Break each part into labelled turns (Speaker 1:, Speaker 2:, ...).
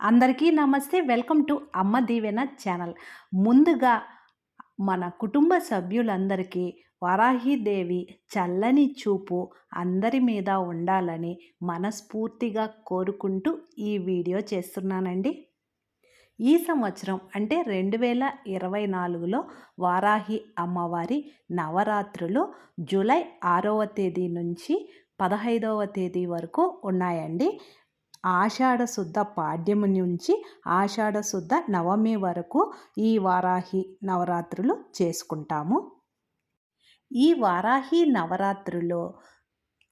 Speaker 1: అందరికీ నమస్తే. Welcome to అమ్మ దీవెన ఛానల్. ముందుగా మన కుటుంబ సభ్యులందరికీ వరాహిదేవి చల్లని చూపు అందరి మీద ఉండాలని మనస్ఫూర్తిగా కోరుకుంటూ ఈ వీడియో చేస్తున్నానండి. ఈ సంవత్సరం అంటే రెండు వేల ఇరవై నాలుగులో వారాహి అమ్మవారి నవరాత్రులు జూలై ఆరవ తేదీ నుంచి పదహైదవ తేదీ వరకు ఉన్నాయండి. ఆషాఢశుద్ధ పాడ్యము నుంచి ఆషాఢశుద్ధ నవమి వరకు ఈ వారాహి నవరాత్రులు చేసుకుంటాము. ఈ వారాహి నవరాత్రులో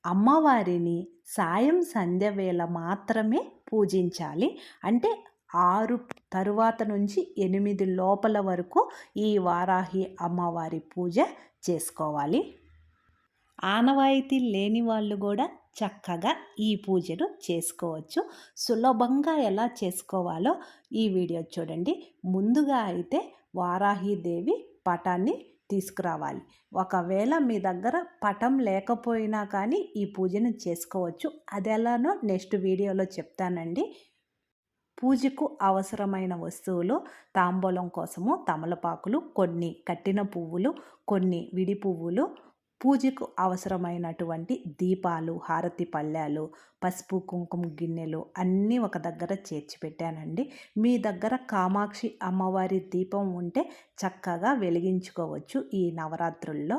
Speaker 1: అమ్మవారిని సాయం సంధ్య వేళ మాత్రమే పూజించాలి. అంటే ఆరు తరువాత నుంచి ఎనిమిది లోపల వరకు ఈ వారాహి అమ్మవారి పూజ చేసుకోవాలి. ఆనవాయితీ లేని వాళ్ళు కూడా చక్కగా ఈ పూజను చేసుకోవచ్చు. సులభంగా ఎలా చేసుకోవాలో ఈ వీడియో చూడండి. ముందుగా అయితే వారాహిదేవి పటాన్ని తీసుకురావాలి. ఒకవేళ మీ దగ్గర పటం లేకపోయినా కానీ ఈ పూజను చేసుకోవచ్చు. అది ఎలానో నెక్స్ట్ వీడియోలో చెప్తానండి. పూజకు అవసరమైన వస్తువులు తాంబూలం కోసము తమలపాకులు కొన్ని కట్టిన పువ్వులు కొన్ని విడి పువ్వులు పూజకు అవసరమైనటువంటి దీపాలు హారతి పళ్ళాలు పసుపు కుంకుమ గిన్నెలు అన్నీ ఒక దగ్గర చేర్చి పెట్టానండి. మీ దగ్గర కామాక్షి అమ్మవారి దీపం ఉంటే చక్కగా వెలిగించుకోవచ్చు ఈ నవరాత్రుల్లో.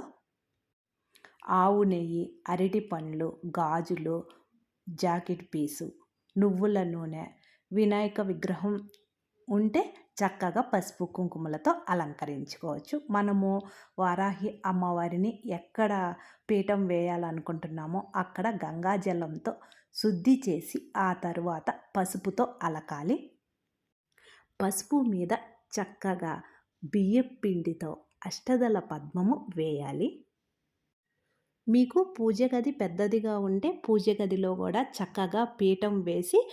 Speaker 1: ఆవు నెయ్యి అరటి పండ్లు గాజులు జాకెట్ పీసు నువ్వుల నూనె వినాయక విగ్రహం ఉంటే చక్కగా పసుపు కుంకుమలతో అలంకరించుకోవచ్చు. మనము వారాహి అమ్మవారిని ఎక్కడ పీఠం వేయాలనుకుంటున్నామో అక్కడ గంగాజలంతో శుద్ధి చేసి ఆ తరువాత పసుపుతో అలకాలి. పసుపు మీద చక్కగా బియ్యం పిండితో అష్టదల పద్మము వేయాలి. మీకు పూజ గది పెద్దదిగా ఉంటే పూజ గదిలో కూడా చక్కగా పీఠం వేసి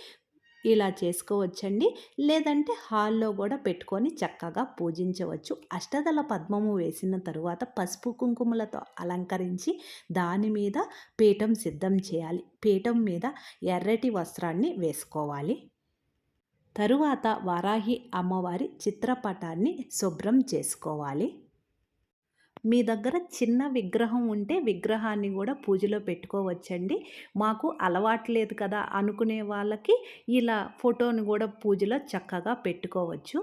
Speaker 1: ఇలా చేసుకోవచ్చండి. లేదంటే హాల్లో కూడా పెట్టుకొని చక్కగా పూజించవచ్చు. అష్టదల పద్మము వేసిన తరువాత పసుపు కుంకుమలతో అలంకరించి దాని మీద పీఠం సిద్ధం చేయాలి. పీఠం మీద ఎర్రటి వస్త్రాన్ని వేసుకోవాలి. తరువాత వారాహి అమ్మవారి చిత్రపటాన్ని శుభ్రం చేసుకోవాలి. మీ దగ్గర చిన్న విగ్రహం ఉంటే విగ్రహాన్ని కూడా పూజలో పెట్టుకోవచ్చండి. మాకు అలవాటు లేదు కదా అనుకునే వాళ్ళకి ఇలా ఫోటోని కూడా పూజలో చక్కగా పెట్టుకోవచ్చు.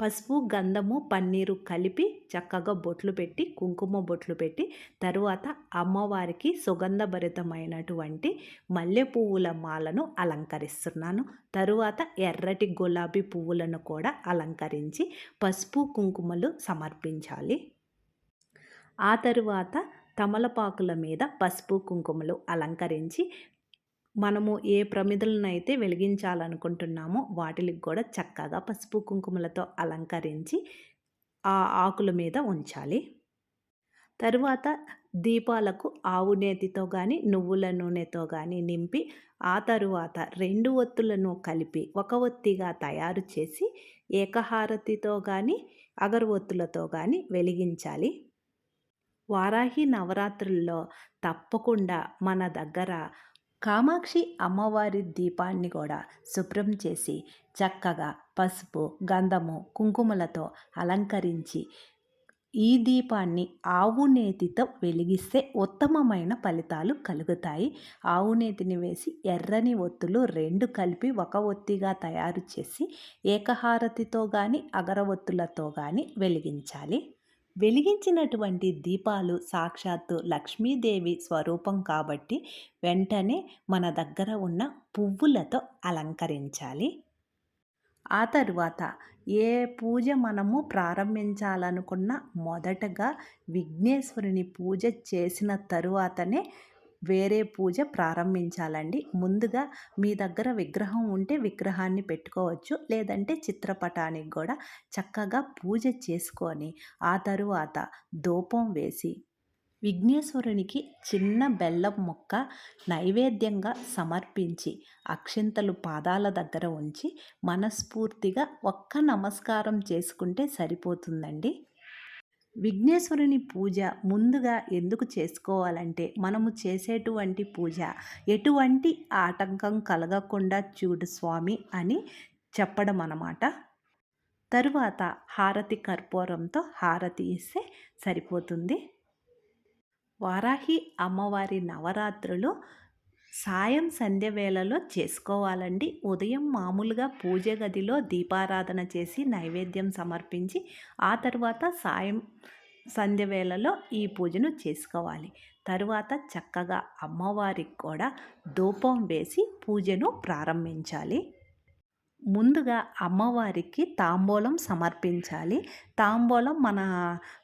Speaker 1: పసుపు గంధము పన్నీరు కలిపి చక్కగా బొట్లు పెట్టి కుంకుమ బొట్లు పెట్టి తరువాత అమ్మవారికి సుగంధభరితమైనటువంటి మల్లె పువ్వుల మాలను అలంకరిస్తున్నాను. తరువాత ఎర్రటి గులాబీ పువ్వులను కూడా అలంకరించి పసుపు కుంకుమలు సమర్పించాలి. ఆ తరువాత తమలపాకుల మీద పసుపు కుంకుమలు అలంకరించి మనము ఏ ప్రమిదలనైతే వెలిగించాలనుకుంటున్నామో వాటికి కూడా చక్కగా పసుపు కుంకుమలతో అలంకరించి ఆ ఆకుల మీద ఉంచాలి. తరువాత దీపాలకు ఆవు నేతితో కానీ నువ్వుల నూనెతో కానీ నింపి ఆ తరువాత రెండు ఒత్తులను కలిపి ఒక ఒత్తిగా తయారు చేసి ఏకహారతితో కానీ అగరవత్తులతో కానీ వెలిగించాలి. వారాహి నవరాత్రుల్లో తప్పకుండా మన దగ్గర కామాక్షి అమ్మవారి దీపాన్ని కూడా శుభ్రం చేసి చక్కగా పసుపు గంధము కుంకుమలతో అలంకరించి ఈ దీపాన్ని ఆవు నేతితో వెలిగిస్తే ఉత్తమమైన ఫలితాలు కలుగుతాయి. ఆవు నేతిని వేసి ఎర్రని ఒత్తులు రెండు కలిపి ఒక ఒత్తిగా తయారు చేసి ఏకహారతితో కానీ అగరవత్తులతో కానీ వెలిగించాలి. వెలిగించినటువంటి దీపాలు సాక్షాత్తు లక్ష్మీదేవి స్వరూపం కాబట్టి వెంటనే మన దగ్గర ఉన్న పువ్వులతో అలంకరించాలి. ఆ తరువాత ఏ పూజ మనము ప్రారంభించాలనుకున్న మొదటగా విఘ్నేశ్వరుని పూజ చేసిన తరువాతనే వేరే పూజ ప్రారంభించాలండి. ముందుగా మీ దగ్గర విగ్రహం ఉంటే విగ్రహాన్ని పెట్టుకోవచ్చు. లేదంటే చిత్రపటానికి కూడా చక్కగా పూజ చేసుకొని ఆ తరువాత ధూపం వేసి విఘ్నేశ్వరునికి చిన్న బెల్లం మొక్క నైవేద్యంగా సమర్పించి అక్షింతలు పాదాల దగ్గర ఉంచి మనస్ఫూర్తిగా ఒక్క నమస్కారం చేసుకుంటే సరిపోతుందండి. విఘ్నేశ్వరుని పూజ ముందుగా ఎందుకు చేసుకోవాలంటే మనము చేసేటువంటి పూజ. ఎటువంటి ఆటంకం కలగకుండా చూడు స్వామి అని చెప్పడం అన్నమాట. తరువాత హారతి కర్పూరంతో హారతి ఇస్తే సరిపోతుంది. వారాహి అమ్మవారి నవరాత్రులు సాయం సంధ్య వేళలో చేసుకోవాలండి. ఉదయం మామూలుగా పూజ గదిలో దీపారాధన చేసి నైవేద్యం సమర్పించి ఆ తర్వాత సాయం సంధ్య వేళలో ఈ పూజను చేసుకోవాలి. తరువాత చక్కగా అమ్మవారికి కూడా ధూపం వేసి పూజను ప్రారంభించాలి. ముందుగా అమ్మవారికి తాంబూలం సమర్పించాలి. తాంబూలం మన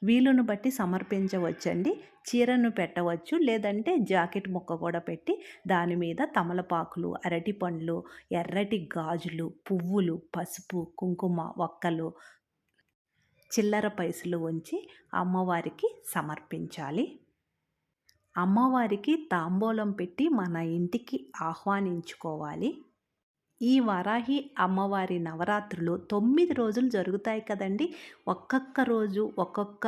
Speaker 1: వీలును బట్టి సమర్పించవచ్చండి. చీరను పెట్టవచ్చు లేదంటే జాకెట్ ముక్క కూడా పెట్టి దాని మీద తమలపాకులు అరటి పండ్లు ఎర్రటి గాజులు పువ్వులు పసుపు కుంకుమ ఒక్కలు చిల్లర పైసలు ఉంచి అమ్మవారికి సమర్పించాలి. అమ్మవారికి తాంబూలం పెట్టి మన ఇంటికి ఆహ్వానించుకోవాలి. ఈ వారాహి అమ్మవారి నవరాత్రులు తొమ్మిది రోజులు జరుగుతాయి కదండి. ఒక్కొక్క రోజు ఒక్కొక్క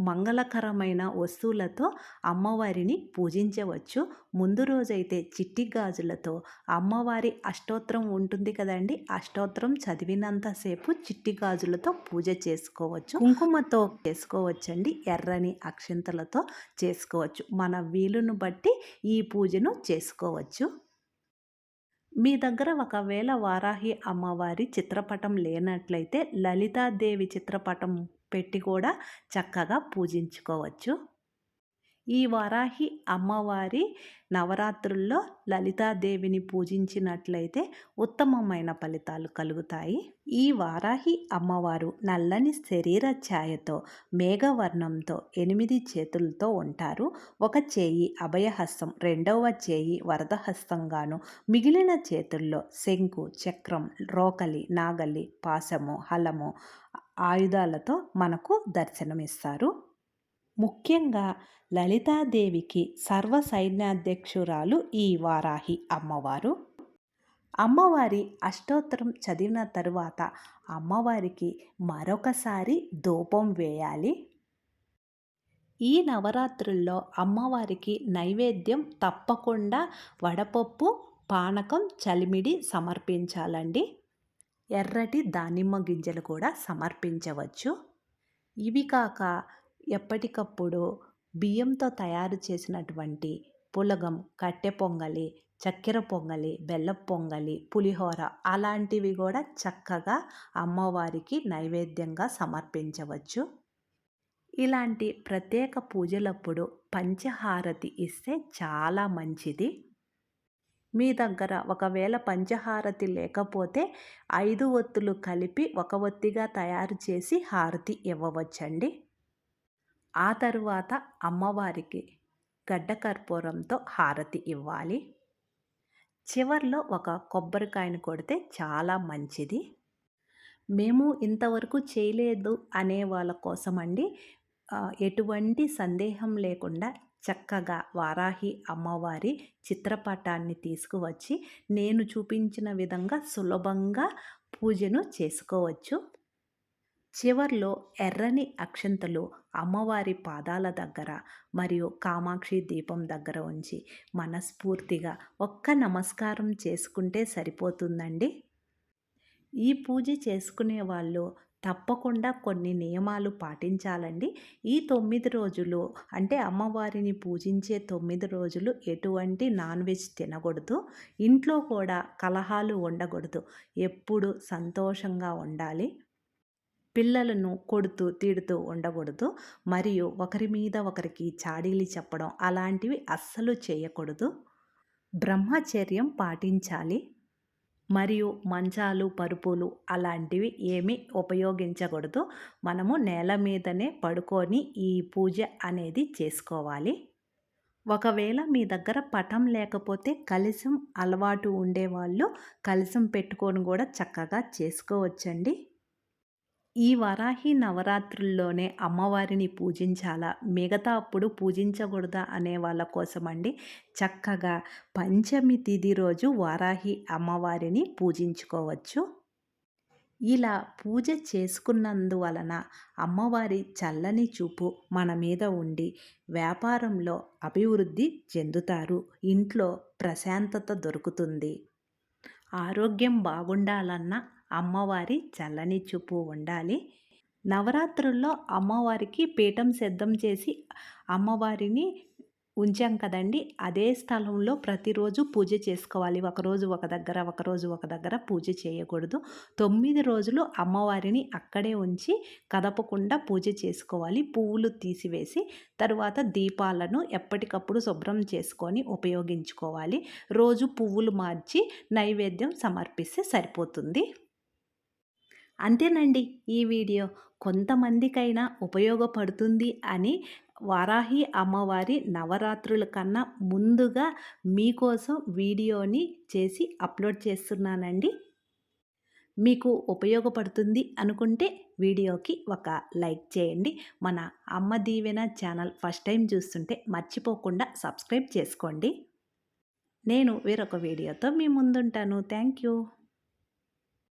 Speaker 1: మంగళకరమైన వస్తువులతో అమ్మవారిని పూజించవచ్చు. ముందు రోజైతే చిట్టి గాజులతో అమ్మవారి అష్టోత్తరం ఉంటుంది కదండి. అష్టోత్తరం చదివినంతసేపు చిట్టి గాజులతో పూజ చేసుకోవచ్చు. కుంకుమతో చేసుకోవచ్చండి. ఎర్రని అక్షంతలతో చేసుకోవచ్చు. మన వీలును బట్టి ఈ పూజను చేసుకోవచ్చు. మీ దగ్గర ఒకవేళ వారాహి అమ్మవారి చిత్రపటం లేనట్లయితే లలితాదేవి చిత్రపటం పెట్టి కూడా చక్కగా పూజించుకోవచ్చు. ఈ వారాహి అమ్మవారి నవరాత్రుల్లో లలితాదేవిని పూజించినట్లయితే ఉత్తమమైన ఫలితాలు కలుగుతాయి. ఈ వారాహి అమ్మవారు నల్లని శరీర ఛాయతో మేఘవర్ణంతో ఎనిమిది చేతులతో ఉంటారు. ఒక చేయి అభయహస్తం రెండవ చేయి వరదహస్తంగాను మిగిలిన చేతుల్లో శంకు చక్రం రోకలి నాగలి పాశము హలము ఆయుధాలతో మనకు దర్శనమిస్తారు. ముఖ్యంగా లలితాదేవికి సర్వ సైన్యాధ్యక్షురాలు ఈ వారాహి అమ్మవారు. అమ్మవారి అష్టోత్తరం చదివిన తరువాత అమ్మవారికి మరొకసారి ధూపం వేయాలి. ఈ నవరాత్రుల్లో అమ్మవారికి నైవేద్యం తప్పకుండా వడపప్పు పానకం చలిమిడి సమర్పించాలండి. ఎర్రటి దానిమ్మ గింజలు కూడా సమర్పించవచ్చు. ఇవి కాక ఎప్పటికప్పుడు బియ్యంతో తయారు చేసినటువంటి పులగం కట్టె పొంగలి చక్కెర పొంగలి బెల్లం పొంగలి పులిహోర అలాంటివి కూడా చక్కగా అమ్మవారికి నైవేద్యంగా సమర్పించవచ్చు. ఇలాంటి ప్రత్యేక పూజలప్పుడు పంచహారతి ఇస్తే చాలా మంచిది. మీ దగ్గర ఒకవేళ పంచహారతి లేకపోతే ఐదు ఒత్తులు కలిపి ఒక ఒత్తిగా తయారు చేసి హారతి ఇవ్వవచ్చండి. ఆ తరువాత అమ్మవారికి గడ్డ కర్పూరంతో హారతి ఇవ్వాలి. చివర్లో ఒక కొబ్బరికాయను కొడితే చాలా మంచిది. మేము ఇంతవరకు చేయలేదు అనే వాళ్ళ కోసమండి. ఎటువంటి సందేహం లేకుండా చక్కగా వారాహి అమ్మవారి చిత్రపటాన్ని తీసుకువచ్చి నేను చూపించిన విధంగా సులభంగా పూజను చేసుకోవచ్చు. చివర్లో ఎర్రని అక్షంతలు అమ్మవారి పాదాల దగ్గర మరియు కామాక్షి దీపం దగ్గర ఉంచి మనస్ఫూర్తిగా ఒక్క నమస్కారం చేసుకుంటే సరిపోతుందండి? ఈ పూజ చేసుకునే వాళ్ళు తప్పకుండా కొన్ని నియమాలు పాటించాలండి. ఈ తొమ్మిది రోజులు అంటే అమ్మవారిని పూజించే తొమ్మిది రోజులు ఎటువంటి నాన్ వెజ్ తినకూడదు. ఇంట్లో కూడా కలహాలు ఉండకూడదు. ఎప్పుడు సంతోషంగా ఉండాలి. పిల్లలను కొడుతూ తిడుతూ ఉండకూడదు. మరియు ఒకరి మీద ఒకరికి చాడీలు చెప్పడం అలాంటివి అస్సలు చేయకూడదు. బ్రహ్మచర్యం పాటించాలి. మరియు మంచాలు పరుపులు అలాంటివి ఏమీ ఉపయోగించకూడదు. మనము నేల మీదనే పడుకొని ఈ పూజ అనేది చేసుకోవాలి. ఒకవేళ మీ దగ్గర పటం లేకపోతే కలిసం అలవాటు ఉండేవాళ్ళు కలిసం పెట్టుకొని కూడా చక్కగా చేసుకోవచ్చండి. ఈ వరాహి నవరాత్రుల్లోనే అమ్మవారిని పూజించాలా? మిగతా అప్పుడు పూజించకూడదా అనే వాళ్ళ కోసమండి చక్కగా పంచమి తిథి రోజు వారాహి అమ్మవారిని పూజించుకోవచ్చు. ఇలా పూజ చేసుకున్నందువలన అమ్మవారి చల్లని చూపు మన మీద ఉండి వ్యాపారంలో అభివృద్ధి చెందుతారు. ఇంట్లో ప్రశాంతత దొరుకుతుంది. ఆరోగ్యం బాగుండాలన్నా అమ్మవారి చల్లని చూపు ఉండాలి. నవరాత్రుల్లో అమ్మవారికి పీఠం సిద్ధం చేసి అమ్మవారిని ఉంచాం కదండి అదే స్థలంలో ప్రతిరోజు పూజ చేసుకోవాలి. ఒకరోజు ఒక దగ్గర ఒకరోజు ఒక దగ్గర పూజ చేయకూడదు. తొమ్మిది రోజులు అమ్మవారిని అక్కడే ఉంచి కదపకుండా పూజ చేసుకోవాలి. పువ్వులు తీసివేసి తర్వాత దీపాలను ఎప్పటికప్పుడు శుభ్రం చేసుకొని ఉపయోగించుకోవాలి. రోజు పువ్వులు మార్చి నైవేద్యం సమర్పిస్తే సరిపోతుంది. అంతేనండి ఈ వీడియో. కొంతమందికైనా ఉపయోగపడుతుంది అని వారాహి అమ్మవారి నవరాత్రుల కన్నా ముందుగా మీకోసం వీడియోని చేసి అప్లోడ్ చేస్తున్నానండి. మీకు ఉపయోగపడుతుంది అనుకుంటే వీడియోకి ఒక లైక్ చేయండి. మన అమ్మ దీవెన ఛానల్ ఫస్ట్ టైం చూస్తుంటే మర్చిపోకుండా సబ్స్క్రైబ్ చేసుకోండి. నేను వేరొక వీడియోతో మీ ముందుంటాను. Thank you.